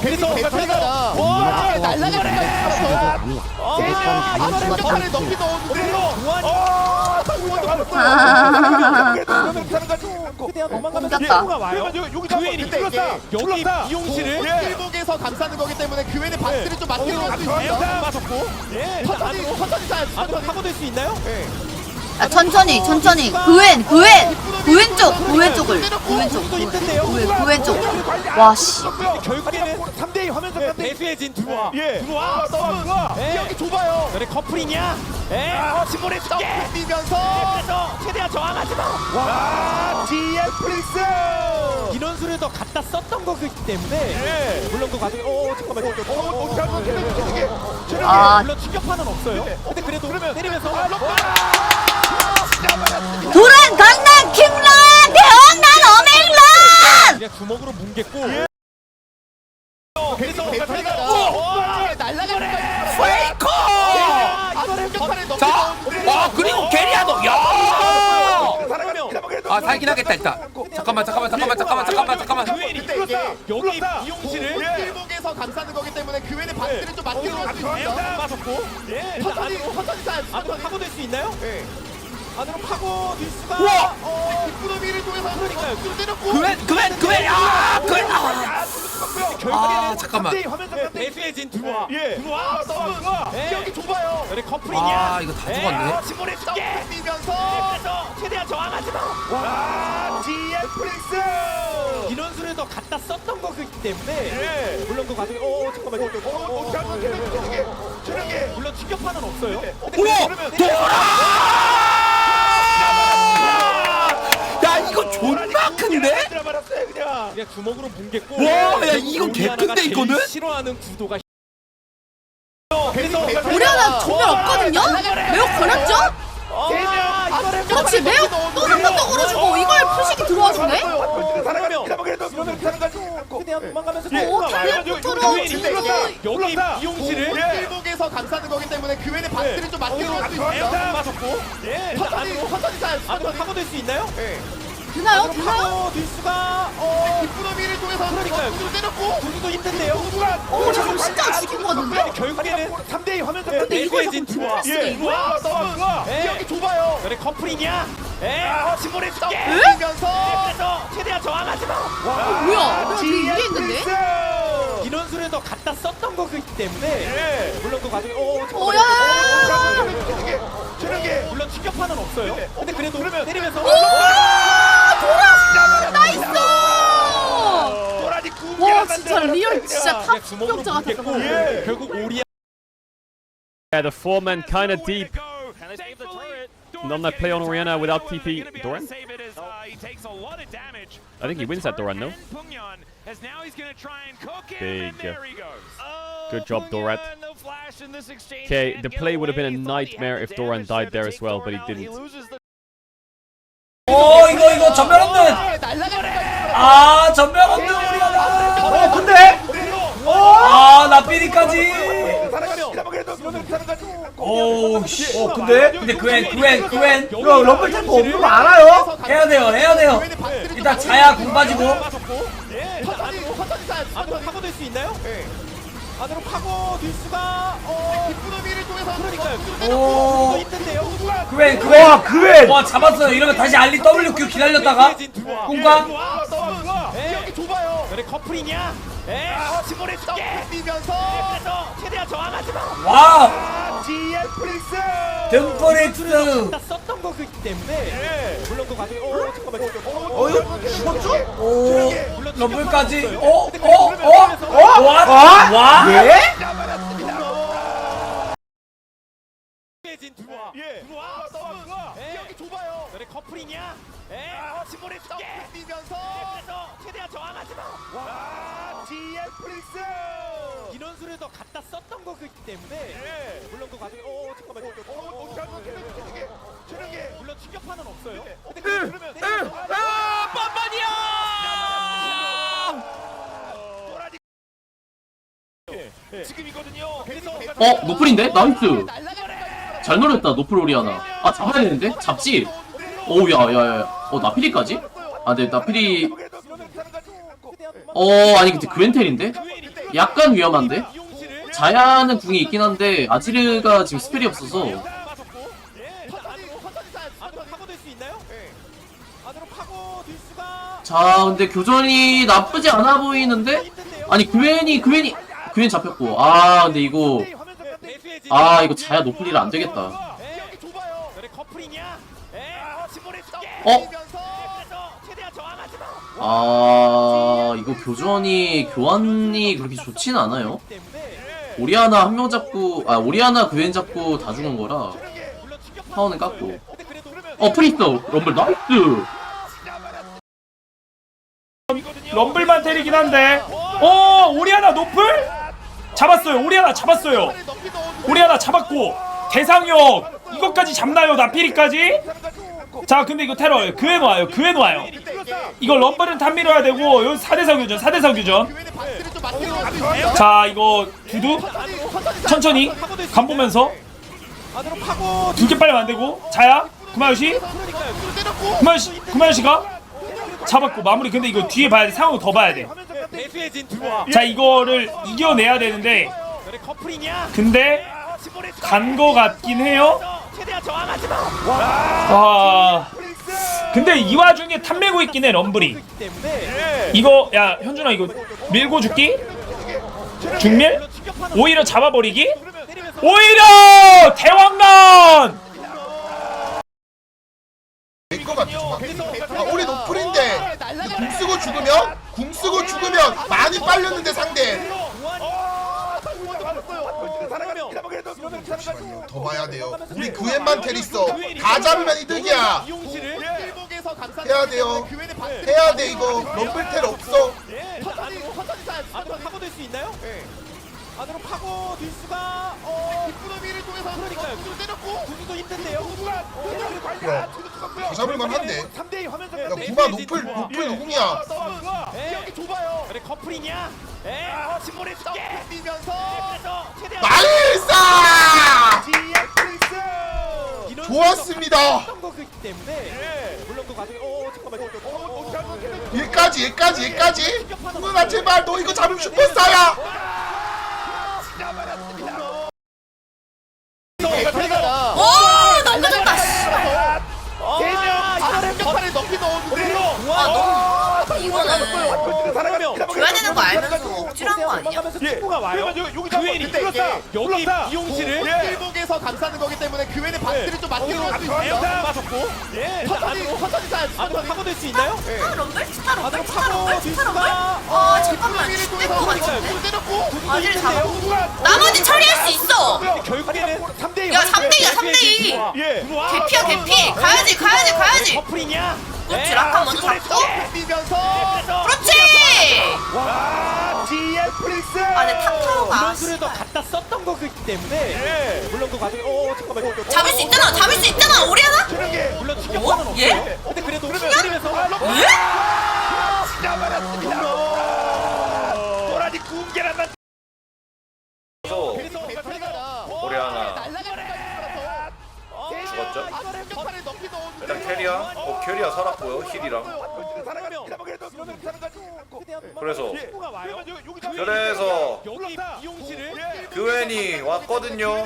그래서 와 날라갈 수가 있어서 제가 이번 격판에 넘기 넣었는데 아, 여기 미용실을 일목에서 감싸는 거기 때문에 그 외에 박스를 좀 맞게 넣을 수 아, 있습니다 맞았고 예 천천히 천천히 사야 안으로 천천히 파고들 수 있나요? 야, 천천히, 천천히. 그웬, 그웬! 그웬 쪽, 그웬 쪽을. 그웬 쪽. 또 힘든데요? 그웬, 그웬 쪽. 와, 씨. 결국에는 3대2 화면 네, 상 배수해진 들어와 예. 들어와 들어와. 예. 여기 좁아요 너네 커플이냐? 예 어, 침몰해줄게 뛰면서 그래서 최대한 저항하지 마 와, GL 프린스. 인원수를 더 갖다 썼던 거기 때문에 예. 물론 그 과정에 어 잠깐만요 어, 되게 아, 물론 충격파는 없어요 근데 그래도 때리면서 도란 강남 김란 대왕난 어맹란! 그냥 주먹으로 뭉갰고. 그래서 어, 있어요 페이커! 이거를 격판에 넘기 자, 넣었는데. 아 그리고 게리아도 야. 아 살긴 하겠다 일단. 잠깐만 잠깐만 잠깐만 잠깐만 잠깐만 잠깐만. 근데 이게 여기 미용실을 일목에서 감싸는 거기 때문에 그 외에 박스를 좀 맞게 넣을 수 있습니다 맞았고. 예. 일단 천천히 안으로 천천히 사야 안으로 천천히. 파고들 수 있나요? 예. 안으로 파고들 수가 우와! 어 뒷구더미를 통해서 그러니까요. 로 때렸고 그웬 그웬 그웬 야 그웬 아. 아 잠깐만. 3대2 화면 상 네, 배수해진 들어와 예. 들어와 들어와. 예. 여기 좁아요 너네 커플이냐? 아 이거 다 죽었네. 예, 침몰해 줄게 뛰면서 최대한 저항하지 마 와, GL 프린스. 인원수를 더 갖다 썼던 거기 때문에 예. 물론 그 과정에 어 잠깐만요 어, 어떻게 하면 되게 저렇게 물론 충격파는 없어요 근데 우와 그러면- 야 이거 존나 큰데? 들어버렸어요 그냥. 그냥 주먹으로 뭉갰고 와, 야, 이거 개 큰데, 이거는? 싫어하는 구도가 그래서 우리 하나 정말 없거든요? 매우 걸렸죠? 아 이거를 그렇지, 매우 또 한 번 더 걸어주고, 이걸 푸식이 들어와주네? 최대한 도망가면서 어, 교회니 진짜 여기 미용실을 일목에서 감싸는 거기 때문에 그 외에 박스를 좀 맞게 넣을 수 있습니다 아, 맞았고 예 일단 천천히 안으로 천천히 사야 안으로 천천히 파고들 수 있나요? 예. 되나요? 되나요? 파고들 수가 어 뒷구더미를 통해서 그러니까요. 로 때렸고 두기도 힘든데요 어, 지금 진짜 죽인 거 같은데? 결국에는 3대2 화면 상 근데 이걸 배수해진 자꾸 들어와 들어왔어, 이거? 와, 너무 좋아. 예. 여기 좁아요 너네 커플이냐? 예 어, 침몰해줄게 뛰면서 그래서 최대한 저항하지 마 어, 뭐야? 내가 되게 이게 있는데? 인원수를 더 갖다 썼던 거기 때문에 예. 물론 그 과정에 어 어, 야, 야, 야, 야. 저렇게 물론 충격파는 없어요 근데 그래도 때리면서 나 진짜 리얼 진짜 탑 그냥 주먹으로 공격자 같았던 거 뭉갰고 같아. 예. 결국 오리아 Yeah, the four men kind of deep. None that play on Oriana without TP. Doran? I think he wins that Doran, no? Big. Good job, Dorat. Okay, the play would have been a nightmare if Doran died there as well, but he didn't. 오 이거 이거 전멸 없는. 날라갈 수가 있어요 아 전멸 없는 삐리까지. 오우 씨. 어 근데 근데 그웬 그웬 그웬. 이거 럼블 템포 없는 거 알아요? 해야 돼요 해야 돼요. 일단 자야 공 빠지고. 천천히 안으로 파고들 수 있나요? 예. 안으로 파고들 수가 어 뒷구더미를 통해서 그러니까요 오. 또 힘든데요 그웬 그웬. 그웬. 와 잡았어요. 이러면 다시 알리 WQ 기다렸다가 공방. 예. 좁아요 너네 커플이냐? 예 어, 침몰해줄게 뛰면서 그래서 최대한 저항하지 마 와우. GL 프린스. 등포렉스. 다 썼던 거기 때문에 물론 그 과정에 어 잠깐만요 어 이거 죽었죠? 오. 럼블까지. 충격파는 어? 없어요. 어? 어? 와? 와? 예? 진 들어와 예. 들어와 좋아. 예. 여기 좁아요 너네 커플이냐? 예 어, 침몰해줄게 뛰면서 그래서 최대한 저항하지 마 와, GL 프린스. 인원수를 더 갖다 썼던 거기 때문에 예. 물론 그 과정에 어 잠깐만요 어 어떻게 하면 되게 저렇게 물론 충격파는 없어요 근데 그러면. 아, 뻔뻔이야! 예. 지금 이거든요. 그래서 어 노플인데 나이스 잘 노렸다 노플 오리아나 아 잡아야 되는데 잡지 오우 야야야 어 나피리까지 아 근데 나피리. 어 아니 근데 그웬텔인데 약간 위험한데? 자야는 궁이 있긴 한데 아지르가 지금 스펠이 없어서 자 근데 교전이 나쁘지 않아 보이는데? 아니 그웬이 그웬이 그웬 잡혔고 아 근데 이거. 아 이거 자야 노플이라 안 되겠다. 줄게. 어? 마. 아 이거 교전이 교환이 그렇게 좋진 않아요. 오리아나 한 명 잡고 아 오리아나 그웬 잡고 다 죽은 거라 파워는 깎고. 어 프리스터 럼블 나이스! 럼블만 때리긴 한데. 어 오리아나 노플 잡았어요. 오리아나 잡았어요. 오리아나 잡았고 대상역 이것까지 잡나요? 나피리까지? 자 근데 이거 테러 그엔 와요. 그엔 와요. 이거 럼블은 탑 밀어야 되고 요 4대4 교전 4대4 교전. 자 이거 두두 천천히 간 보면서 두 개 빨리 만들고 자야 구마요시 구마요시 구마요시가 잡았고 마무리 근데 이거 뒤에 봐야 돼 상황 더 봐야 돼. 진 들어와. 자 이거를 이겨내야 되는데 커플이냐? 근데 침몰해 줄게. 간거 같긴 해요. 최대한 저항하지 마. 와 근데 이 와중에 탐내고 있긴 해 럼블이. 때문에 이거 야 현준아 이거 밀고 죽기? 중밀? 오히려 잡아버리기? 오히려 대왕난! 될것 같아. 아, 우리 노플인데 근데 궁 쓰고 죽으면 궁 쓰고 죽으면 많이 빨렸는데 상대. 더 봐야 돼요. 우리 그웬만 테리어 다 잡으면 이득이야. 해야 돼요. 해야 돼 이거. 럼블 텔 없어. 안으로 파고들 수 있나요? 안으로 파고 들 수가 어 뒷부러미를 통해서 그러니까요. 때렸고 구두도 힘든데요. 야, 더 잡을만 한데. 3대2 화면 야, 구마 노플 노플 누구냐? 여기 좁아요. 그래 커플이냐? 에, 어, 침몰해 줄게. 뛰면서 최대한 나이스! 이런 좋았습니다. 어떤 거기 때문에 물론 그 과정에 어 잠깐만요. 어, 얘까지 얘까지 얘까지. 누나 제발 너 이거 잡으면 슈퍼스타야. 오 되는 거 알면서 억지로 한거 아니야? 친구가 와요. 그웬이 근데 이게 여기 이용실을 일목에서 감싸는 거기 때문에 그웬의 박스를 좀 맞게 넣을 수 있어요. 에어다 맞았고 예 천천히 안으로 천천히 사야지. 안으로 파고들 수 있나요? 스타 럼블? 스타 럼블? 스타 럼블? 스타 럼블? 아 잠깐만 죽을 것 같은데? 때렸고 아지를 잡았고 나머지 처리할 수 있어! 결국에는 3대2 야 3대2야 3대2 예. 개피야 개피 가야지 가야지 가야지 커플이냐? 그렇지 라칸 먼저 잡고 뛰면서 그렇지! 와, GM 프린스. 아 근데 탑타워가 이런 수를 더 갖다 썼던 거기 때문에 예. 물론 그 과정에 어 잠깐만요. 잡을 수 있잖아 잡을 수 있잖아 오리아나? 물론 충격파는 어? 예? 근데 그래도 때리면서 예? 도라지 궁계란만. 우리 하나 죽었죠? 일단 캐리아, 어 캐리아 살았고요 힐이랑. 그래서 그래서 여기 이용실을 그웬이 왔거든요.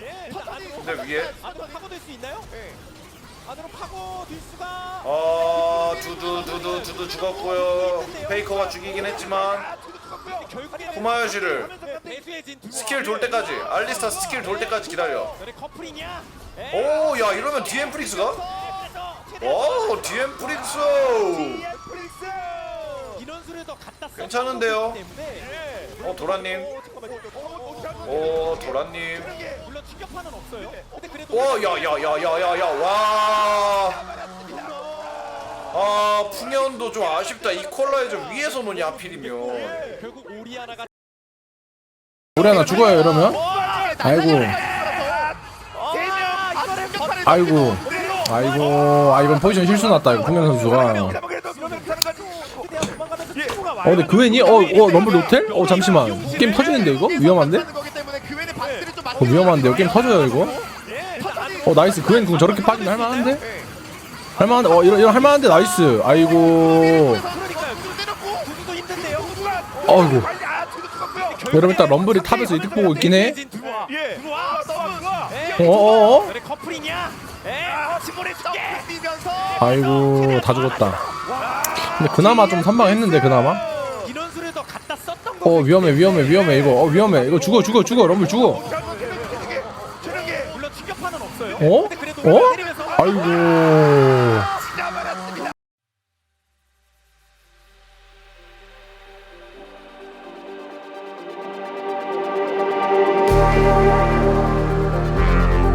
예 안으로 근데 위에 안으로 파고들 수 있나요? 안으로 파고들 수가 어 두두 두두 두두 죽었고요. 페이커가 죽이긴 했지만 들어와. 스킬 돌 때까지 알리스타 스킬 돌 때까지 기다려. 오 야 이러면 DM 프릭스가? 오 DM 프릭스. 이런 수를 더 갖다 썼던 괜찮은데요? 어 도라님. 어, 잠깐만요. 오 도라님. 물론 충격파는 없어요. 근데 그래도 와야야 야 야 야 야 와. 아 풍년도 좀 아쉽다. 이퀄라이저 위에서 노냐 하필이면. 결국 오리아나가 우리 하나 죽어요 이러면? 아이고 아이고 아이고 아 이건 포지션 실수 났다 이거 풍경 선수가 어 근데 그웬이? 어, 어 럼블 호텔? 어 잠시만 게임 터지는데 이거? 위험한데? 어 위험한데요 게임 터져요 이거? 어 나이스 그웬 궁 저렇게 빠지면 할만한데? 할만한데 어 이런 이런 할만한데 나이스 아이고 아, 죽었고요. 여러분 일단 럼블이 탑에서 이득 보고 있긴 해. 예. 들어와, 들어 아. 뛰면서. 아이고 다 죽었다 근데 그나마 좀 선방했는데 그나마. 어 위험해 위험해 위험해 이거 어 위험해 이거 죽어 죽어 죽어 럼블 죽어. 어? 어? 아이고